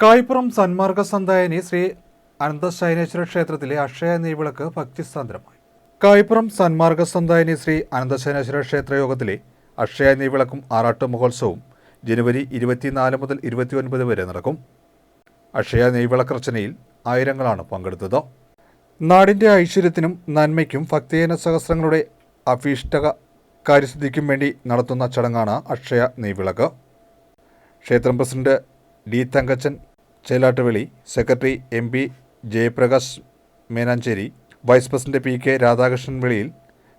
കായ്പുറം സന്മാർഗ സന്തായനി ശ്രീ അനന്തശൈനേശ്വര ക്ഷേത്രത്തിലെ അക്ഷയ നെയ്വിളക്ക് ഭക്തിസാന്ദ്രമായി. കായ്പുറം സന്മാർഗ സന്തായനി ശ്രീ അനന്തശൈനേശ്വര ക്ഷേത്രയോഗത്തിലെ അക്ഷയ നെയ്വിളക്കും ആറാട്ട് മഹോത്സവവും ജനുവരി ഇരുപത്തിനാല് മുതൽ ഇരുപത്തിയൊൻപത് വരെ നടക്കും. അക്ഷയ നെയ്വിളക്കർച്ചനയിൽ ആയിരങ്ങളാണ് പങ്കെടുത്തത്. നാടിന്റെ ഐശ്വര്യത്തിനും നന്മയ്ക്കും ഭക്തജന സഹസ്രങ്ങളുടെ അഭീഷ്ടക കാര്യസിദ്ധിക്കും വേണ്ടി നടത്തുന്ന ചടങ്ങാണ് അക്ഷയ നെയ്വിളക്ക്. ക്ഷേത്രം president D Thankachan Chelattuveli secretary M P Jayaprakash Menancheri vice president P K Radhakrishnan Veliyil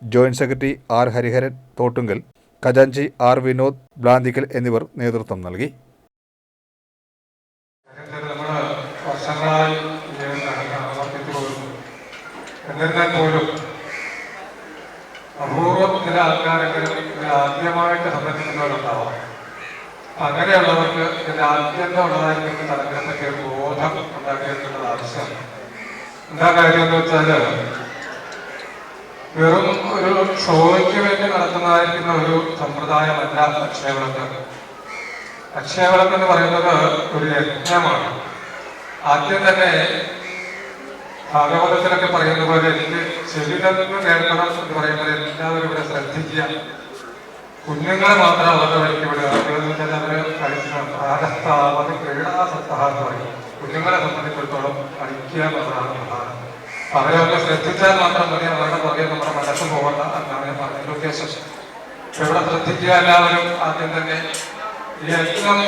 joint secretary R Hariharan Thottungal ഖജാൻജി R Vinod Blanthikkal എന്നിവർ നേതൃത്വം നൽകി. എന്നിരുന്നാൽ ആദ്യമായിട്ട് സംബന്ധിക്കുന്നവരുണ്ടാവാം അങ്ങനെയുള്ളവർക്ക് ഇതിന്റെ തലത്തിനെ പറ്റിയ ബോധം ഉണ്ടാക്കിയെടുക്കേണ്ടത് ആവശ്യമാണ്. എന്താ കാര്യം എന്ന് വെച്ചാൽ വെറും ഒരു ഷോയ്ക്ക് വേണ്ടി നടത്തുന്നതായിരിക്കുന്ന ഒരു സമ്പ്രദായമല്ല അക്ഷയവിളക്ക്. അക്ഷയവിളക്ക് എന്ന് പറയുന്നത് ഒരു യജ്ഞമാണ്. ആദ്യം തന്നെ ഭാഗവതത്തിലൊക്കെ പറയുന്ന പോലെ എനിക്ക് ചെവി നിന്ന് കേൾക്കണം എന്ന് പറയുന്നത് എല്ലാവരും ഇവിടെ ശ്രദ്ധിക്കുക. കുഞ്ഞുങ്ങളെ മാത്രം അവരുടെ വഴിക്ക് വിടുക. കളിക്കുന്ന പ്രാരസ്ഥാവത് ക്രീഡാസക്തഹ എന്ന് പറയും കുഞ്ഞുങ്ങളെ സംബന്ധിച്ചിടത്തോളം കളിക്കുക എന്നുള്ളതാണ് പ്രധാനം. അവരെ ഒന്ന് ശ്രദ്ധിച്ചാൽ മാത്രം മതി. അവരുടെ പുറകെ നമ്മുടെ മനസ്സ് പോകണ്ട എന്നാണ് ഞാൻ പറഞ്ഞതിന്റെ ഉദ്ദേശം ഇവിടെ ശ്രദ്ധിക്കുക എല്ലാവരും ആദ്യം തന്നെ ഈ യജ്ഞം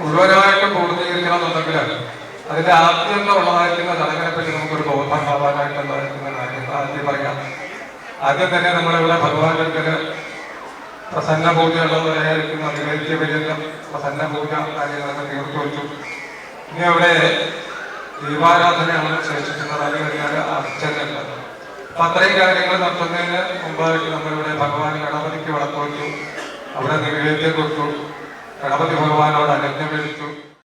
മുഴുവനായിട്ട് പൂർത്തീകരിക്കണം എന്നുണ്ടെങ്കിൽ അതിന്റെ ആദ്യം ഉള്ളതായിരിക്കുന്ന ചടങ്ങിനെ പറ്റി നമുക്കൊരു ബോധം ആവാനായിട്ട് ഉണ്ടായിരിക്കുന്ന കാര്യം ആദ്യം പറയാം. ആദ്യം തന്നെ നമ്മളിവിടെ ഭഗവാന്റെ അടുക്കൽ പൂജ ഉള്ളതായിരിക്കുന്ന നിവേദ്യ പര്യന്തം പ്രസന്ന പൂജ കാര്യങ്ങളൊക്കെ തീർത്തു വെച്ചു. ഇനി അവിടെ ദീപാരാധനയാണ് ശേഷിക്കുന്നത്. അത് അർച്ചന അപ്പൊ അത്രയും കാര്യങ്ങൾ നടത്തുന്നതിന് മുമ്പായിട്ട് നമ്മളിവിടെ ഭഗവാൻ ഗണപതിക്ക് വിളക്ക് വെച്ചു. അവിടെ നിവേദ്യം കൊടുത്തു. ഗണപതി ഭഗവാനോട് അനുജ്ഞ മേടിച്ചു